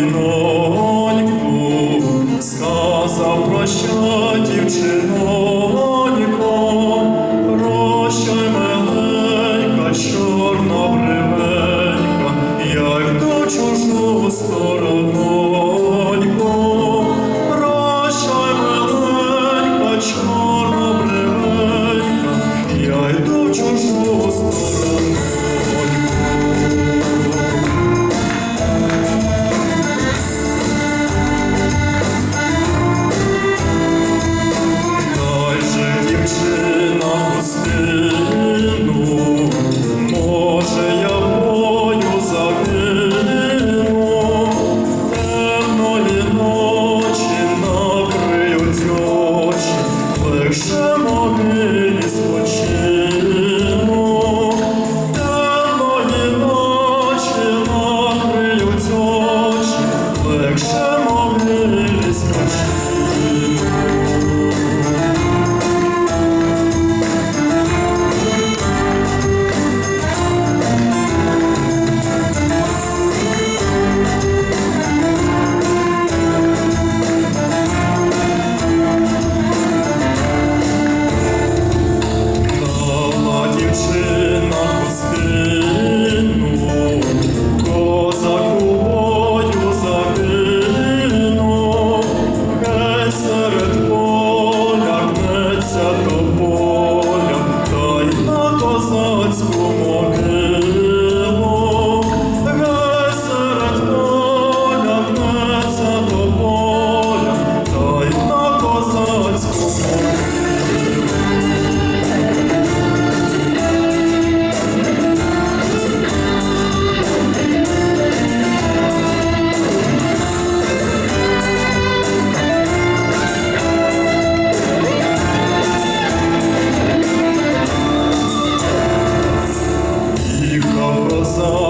дівчиноньку, сказав проща, дівчинонько, прощай миленька, чорнобривенька, як до чужого сторону. самоти не спочинемо, там моє ночі мокрилють очі, легше мови не спочинемо. so